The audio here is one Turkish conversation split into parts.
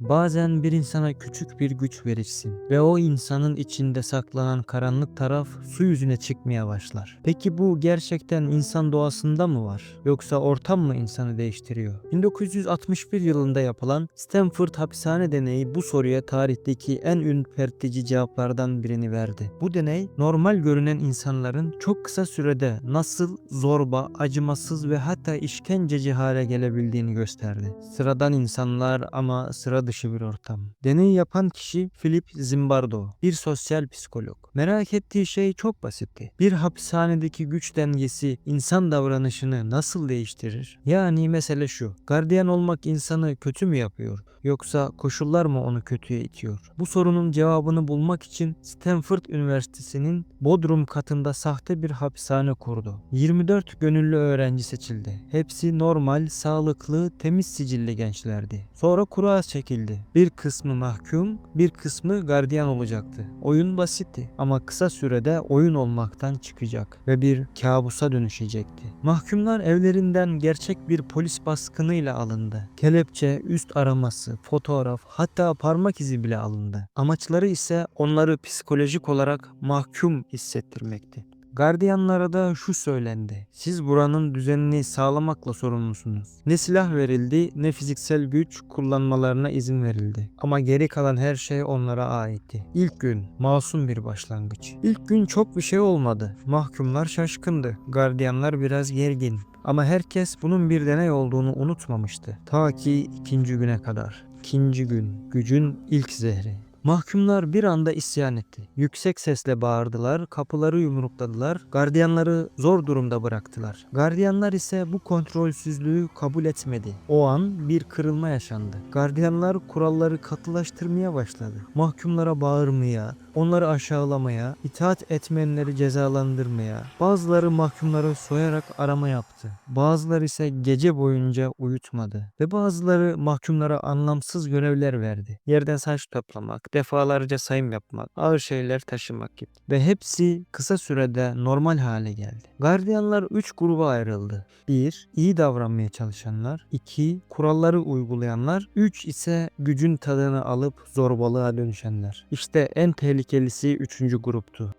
Bazen bir insana küçük bir güç verirsin ve o insanın içinde saklanan karanlık taraf su yüzüne çıkmaya başlar. Peki bu gerçekten insan doğasında mı var? Yoksa ortam mı insanı değiştiriyor? 1961 yılında yapılan Stanford hapishane deneyi bu soruya tarihteki en ürpertici cevaplardan birini verdi. Bu deney normal görünen insanların çok kısa sürede nasıl zorba, acımasız ve hatta işkenceci hale gelebildiğini gösterdi. Sıradan insanlar ama sıra dışı bir ortam. Deneyi yapan kişi Philip Zimbardo, bir sosyal psikolog. Merak ettiği şey çok basitti. Bir hapishanedeki güç dengesi insan davranışını nasıl değiştirir? Yani mesele şu. Gardiyan olmak insanı kötü mü yapıyor? Yoksa koşullar mı onu kötüye itiyor? Bu sorunun cevabını bulmak için Stanford Üniversitesi'nin Bodrum katında sahte bir hapishane kurdu. 24 gönüllü öğrenci seçildi. Hepsi normal, sağlıklı, temiz sicilli gençlerdi. Sonra kura çekildi. Bir kısmı mahkum, bir kısmı gardiyan olacaktı. Oyun basitti ama kısa sürede oyun olmaktan çıkacak ve bir kabusa dönüşecekti. Mahkumlar evlerinden gerçek bir polis baskınıyla alındı. Kelepçe, üst araması, fotoğraf, hatta parmak izi bile alındı. Amaçları ise onları psikolojik olarak mahkum hissettirmekti. Gardiyanlara da şu söylendi. Siz buranın düzenini sağlamakla sorumlusunuz. Ne silah verildi ne fiziksel güç kullanmalarına izin verildi. Ama geri kalan her şey onlara aitti. İlk gün masum bir başlangıç. İlk gün çok bir şey olmadı. Mahkumlar şaşkındı. Gardiyanlar biraz gergin. Ama herkes bunun bir deney olduğunu unutmamıştı. Ta ki ikinci güne kadar. İkinci gün, gücün ilk zehri. Mahkumlar bir anda isyan etti. Yüksek sesle bağırdılar, kapıları yumrukladılar, gardiyanları zor durumda bıraktılar. Gardiyanlar ise bu kontrolsüzlüğü kabul etmedi. O an bir kırılma yaşandı. Gardiyanlar kuralları katılaştırmaya başladı. Mahkumlara bağırmaya, onları aşağılamaya, itaat etmeyenleri cezalandırmaya, bazıları mahkumları soyarak arama yaptı. Bazıları ise gece boyunca uyutmadı ve bazıları mahkumlara anlamsız görevler verdi. Yerden saç toplamak, defalarca sayım yapmak, ağır şeyler taşımak gibi. Ve hepsi kısa sürede normal hale geldi. Gardiyanlar 3 gruba ayrıldı. 1. iyi davranmaya çalışanlar. 2. Kuralları uygulayanlar. 3 ise gücün tadını alıp zorbalığa dönüşenler. İşte en tehlikelisi 3. gruptu.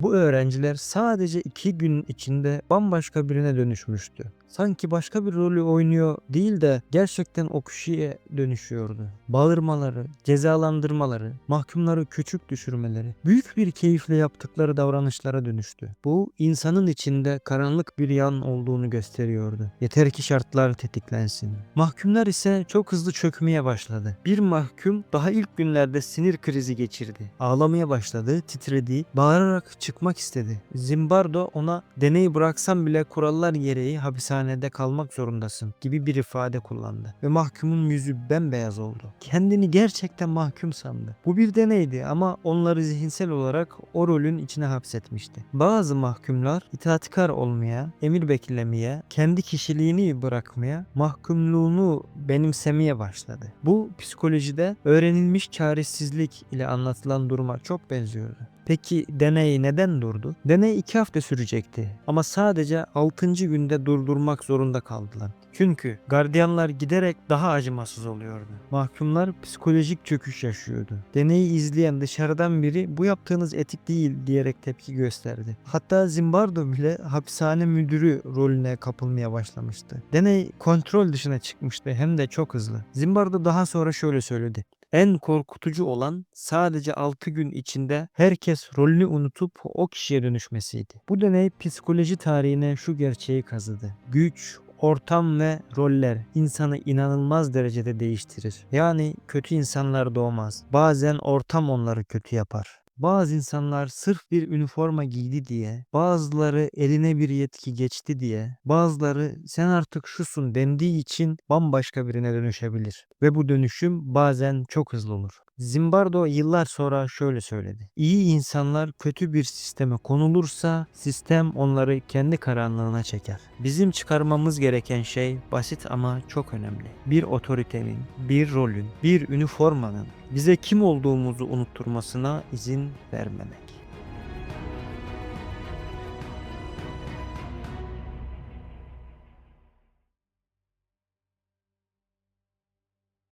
Bu öğrenciler sadece iki gün içinde bambaşka birine dönüşmüştü. Sanki başka bir rolü oynuyor değil de gerçekten o kişiye dönüşüyordu. Bağırmaları, cezalandırmaları, mahkumları küçük düşürmeleri, büyük bir keyifle yaptıkları davranışlara dönüştü. Bu insanın içinde karanlık bir yan olduğunu gösteriyordu. Yeter ki şartlar tetiklensin. Mahkumlar ise çok hızlı çökmeye başladı. Bir mahkum daha ilk günlerde sinir krizi geçirdi. Ağlamaya başladı, titredi, bağırarak çıkmak istedi. Zimbardo ona deneyi bıraksan bile kurallar gereği hapishanede kalmak zorundasın gibi bir ifade kullandı. Ve mahkumun yüzü bembeyaz oldu. Kendini gerçekten mahkum sandı. Bu bir deneydi ama onları zihinsel olarak o rolün içine hapsetmişti. Bazı mahkumlar itaatkar olmaya, emir beklemeye, kendi kişiliğini bırakmaya, mahkumluğunu benimsemeye başladı. Bu psikolojide öğrenilmiş çaresizlik ile anlatılan duruma çok benziyordu. Peki deney neden durdu? Deney 2 hafta sürecekti ama sadece 6. günde durdurmak zorunda kaldılar. Çünkü gardiyanlar giderek daha acımasız oluyordu. Mahkumlar psikolojik çöküş yaşıyordu. Deneyi izleyen dışarıdan biri bu yaptığınız etik değil diyerek tepki gösterdi. Hatta Zimbardo bile hapishane müdürü rolüne kapılmaya başlamıştı. Deney kontrol dışına çıkmıştı hem de çok hızlı. Zimbardo daha sonra şöyle söyledi. En korkutucu olan sadece 6 gün içinde herkes rolünü unutup o kişiye dönüşmesiydi. Bu deney psikoloji tarihine şu gerçeği kazıdı. Güç, ortam ve roller insanı inanılmaz derecede değiştirir. Yani kötü insanlar doğmaz. Bazen ortam onları kötü yapar. Bazı insanlar sırf bir üniforma giydi diye, bazıları eline bir yetki geçti diye, bazıları sen artık şusun dendiği için bambaşka birine dönüşebilir. Ve bu dönüşüm bazen çok hızlı olur. Zimbardo yıllar sonra şöyle söyledi. İyi insanlar kötü bir sisteme konulursa sistem onları kendi karanlığına çeker. Bizim çıkarmamız gereken şey basit ama çok önemli. Bir otoritenin, bir rolün, bir üniformanın bize kim olduğumuzu unutturmasına izin vermemek.